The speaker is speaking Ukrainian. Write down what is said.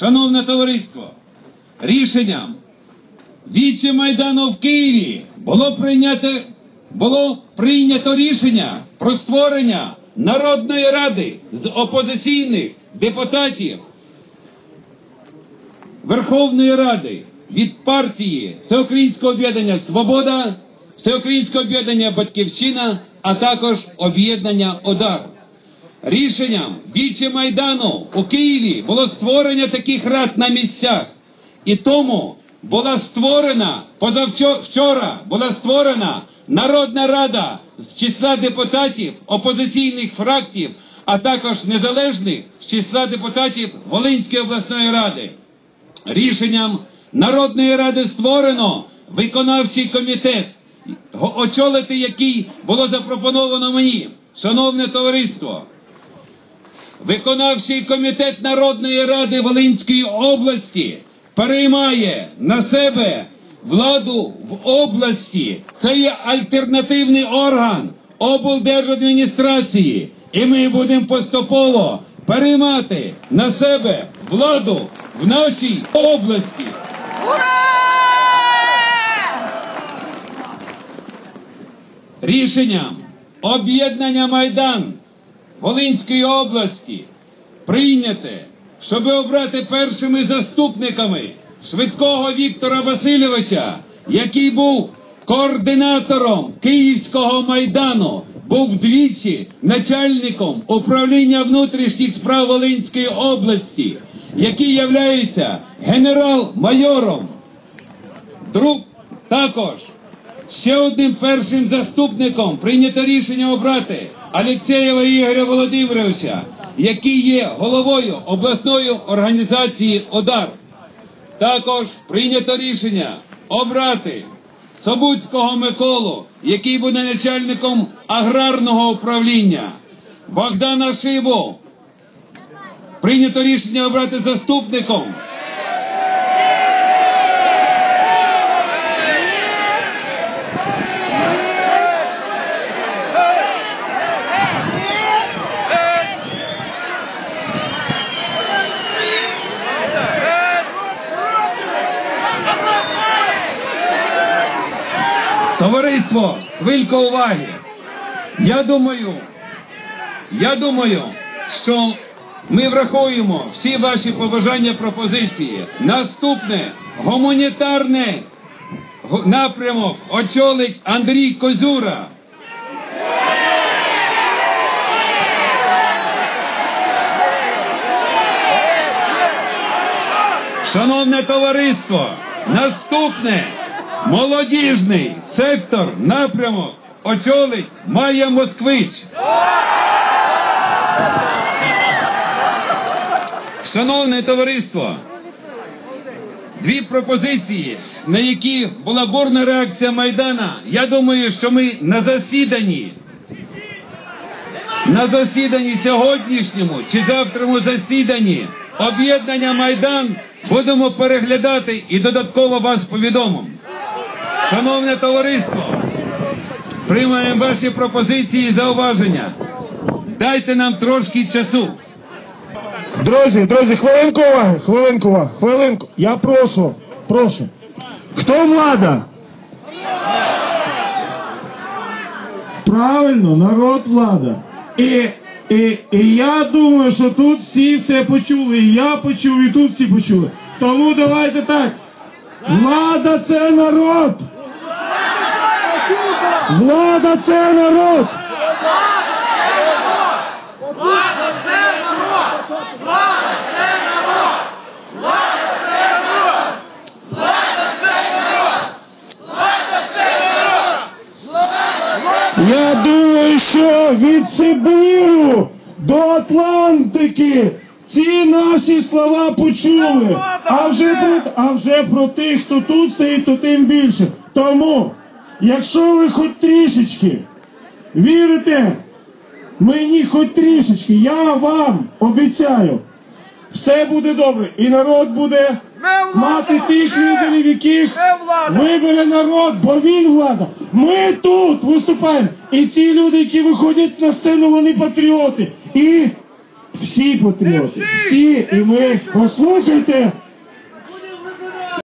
шановне товариство, рішенням Віче Майдану в Києві було прийнято, було прийнято рішення про створення Народної ради з опозиційних депутатів Верховної Ради від партії Всеукраїнського об'єднання Свобода, Всеукраїнського об'єднання Батьківщина, а також об'єднання ОДАР. Рішенням Віче Майдану у Києві було створення таких рад на місцях. І тому була створена позавчора була створена Народна Рада з числа депутатів опозиційних фракцій, а також незалежних з числа депутатів Волинської обласної ради. Рішенням Народної ради створено виконавчий комітет, очолити який було запропоновано мені, шановне товариство. Виконавчий комітет Народної ради Волинської області переймає на себе владу в області. Це є альтернативний орган облдержадміністрації. І ми будемо поступово переймати на себе владу в нашій області. Рішенням об'єднання Майдан Волинської області прийняте, щоб обрати першими заступниками швидкого Віктора Васильовича, який був координатором Київського майдану, був двічі начальником управління внутрішніх справ Волинської області, який являється генерал-майором. Друг також ще одним першим заступником прийнято рішення обрати Алексєєва Ігоря Володимировича, який є головою обласної організації ОДАР. Також прийнято рішення обрати Собуцького Миколу, який буде начальником аграрного управління. Богдана Шибу. Прийнято рішення обрати заступником. Товариство, хвилька уваги. Я думаю, я думаю, що ми врахуємо всі ваші побажання пропозиції. Наступне гуманітарне напрямок очолить Андрій Козюра. Шановне товариство, наступне молодіжний сектор напрямок очолить Майя Москвич. Шановне товариство, дві пропозиції, на які була бурна реакція Майдана. Я думаю, що ми на засіданні, на засіданні сьогоднішньому чи завтраму засіданні об'єднання Майдан будемо переглядати і додатково вас повідомимо. Шановне товариство, приймаємо ваші пропозиції і зауваження. Дайте нам трошки часу. Друзі, друзі, хвилинку уваги, хвилинку уваги, хвилинку. Я прошу, прошу. Хто влада? Правильно, народ влада. І, і, і я думаю, що тут всі все почули. І я почув, і тут всі почули. Тому давайте так. Влада це народ. Влада це народ. Я думаю, що від Сибиру до Атлантики ці наші слова почули. А вже про, а вже про тих, хто тут стоїть, то тим більше. Тому, якщо ви хоч трішечки вірите мені хоч трішечки, я вам обіцяю, все буде добре, і народ буде мати тих лідерів, яких вибере народ, бо він влада. Ми тут виступаємо. І ті люди, які виходять на сцену, вони патріоти. І Всі патріоти, всі, і ми послухайте